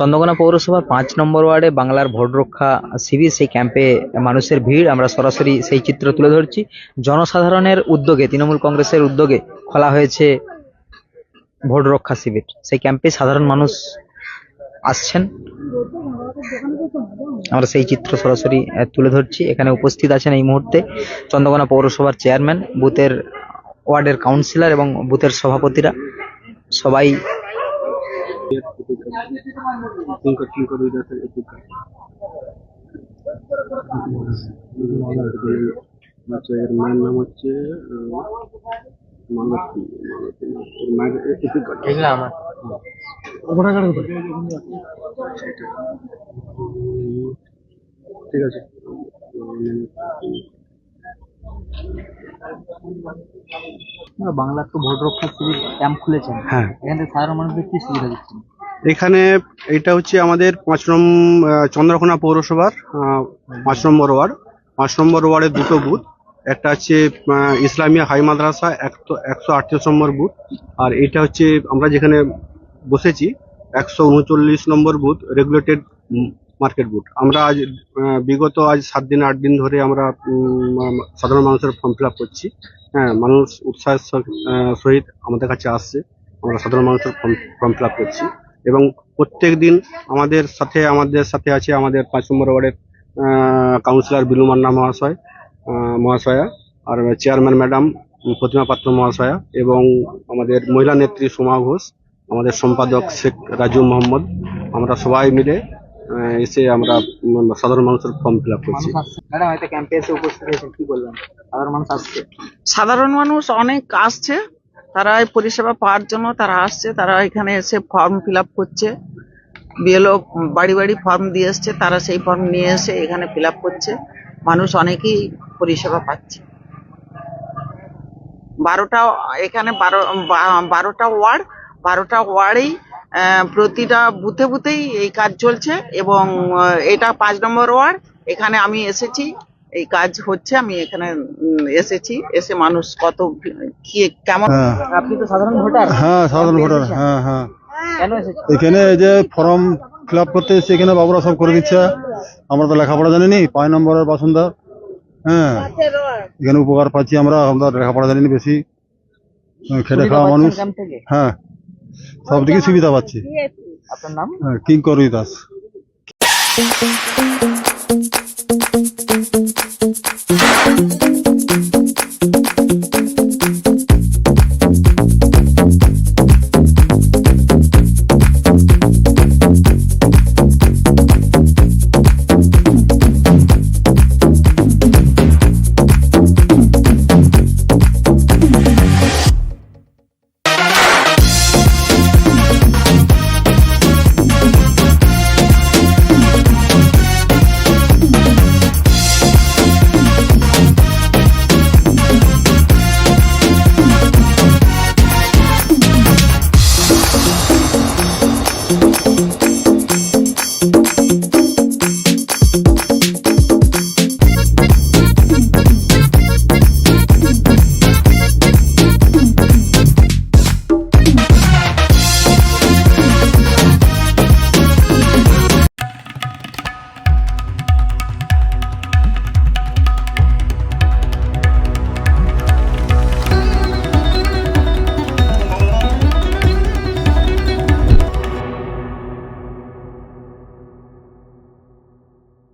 চন্দ্রকোনা পৌরসভার পাঁচ নম্বর ওয়ার্ডে বাংলার ভোট রক্ষা শিবির, সেই ক্যাম্পে মানুষের ভিড়। আমরা সরাসরি সেই চিত্র তুলে ধরছি। জনসাধারণের উদ্যোগে, তৃণমূল কংগ্রেসের উদ্যোগে খোলা হয়েছে ভোট রক্ষা শিবির। সেই ক্যাম্পে সাধারণ মানুষ আসছেন। আমরা সেই চিত্র সরাসরি তুলে ধরছি। এখানে উপস্থিত আছেন এই মুহূর্তে চন্দ্রকোনা পৌরসভার চেয়ারম্যান, বুথের ওয়ার্ডের কাউন্সিলর এবং বুথের সভাপতিরা। সবাই किंकर किंकर इधर से किंकर আচ্ছা এর মায়ের নাম হচ্ছে আহ, মালতী মালতী না, ওর মায়ের এপিক কার্ড আমার ঠিক আছে উম, বাংলার তো ভোট রক্ষা শিবির ক্যাম্প খুলেছেন হ্যাঁ এখান থেকে সাধারণ মানুষদের কি সুবিধা দিচ্ছেন এখানে এটা হচ্ছে আমাদের পাঁচ নম্বর চন্দ্রকোনা পৌরসভার পাঁচ নম্বর ওয়ার্ড। পাঁচ নম্বর ওয়ার্ডের দুটো বুথ। একটা হচ্ছে ইসলামিয়া হাই মাদ্রাসা, একশো একশো আটত্রিশ নম্বর বুথ। আর এটা হচ্ছে আমরা যেখানে বসেছি, একশো উনচল্লিশ number booth regulated market booth. আমরা আজ বিগত আজ সাত দিন, আট দিন ধরে আমরা সাধারণ মানুষের ফর্ম ফিল করছি। হ্যাঁ মানুষ উৎসাহের সহিত আমাদের কাছে আসছে। আমরা সাধারণ মানুষের ফর্ম ফর্ম ফিল করছি। এবং প্রত্যেক দিন আমাদের সাথে আমাদের সাথে আছে আমাদের পাঁচ নম্বর ওয়ার্ডের কাউন্সিলর বিলু মান্না মহাশয় মহাশয়া আর চেয়ারম্যান ম্যাডাম প্রতিমা পাত্র মহাশয়া এবং আমাদের মহিলা নেত্রী সোমা ঘোষ আমাদের সম্পাদক শেখ রাজু মোহাম্মদ। আমরা সবাই মিলে এসে আমরা সাধারণ মানুষের ফর্ম ফিল আপ করছি। মানুষ আসছে ম্যাডাম হয়তো ক্যাম্পে এসে উপস্থিত হয়েছেন কি বলবেন? সাধারণ মানুষ আসছে। সাধারণ মানুষ অনেক আসছে তারা এই পরিষেবা পাওয়ার জন্য তারা আসছে, তারা এখানে এসে ফর্ম ফিল করছে। বিএলও বাড়ি বাড়ি ফর্ম দিয়ে এসছে, তারা সেই ফর্ম নিয়ে এসে এখানে ফিল করছে। মানুষ অনেকেই পরিষেবা পাচ্ছে। বারোটা, এখানে বারো বারোটা ওয়ার্ড বারোটা ওয়ার্ডেই প্রতিটা বুথে বুথেই এই কাজ চলছে এবং এটা পাঁচ নম্বর ওয়ার্ড এখানে আমি এসেছি। এই কাজ হচ্ছে আমি এখানে এসেছি। এসে মানুষ কত কি কেমন? হ্যাঁ। আপনি তো সাধারণ ভোটার। হ্যাঁ সাধারণ ভোটার হ্যাঁ হ্যাঁ। এখানে এই যে ফর্ম ফিল আপ করতে এসে এখানে বাবুরা সব করে দিচ্ছে। আমরা তো লেখাপড়া জানিনি পাঁচ নম্বরের বাসিন্দা। হ্যাঁ। এখানে উপকার পাচ্ছি আমরা আমরা লেখাপড়া জানিনি বেশি। হ্যাঁ, খেটে খাওয়া মানুষ। হ্যাঁ। সব দিকে সুবিধা পাচ্ছি। আপনার নাম? হ্যাঁ কিং করি দাস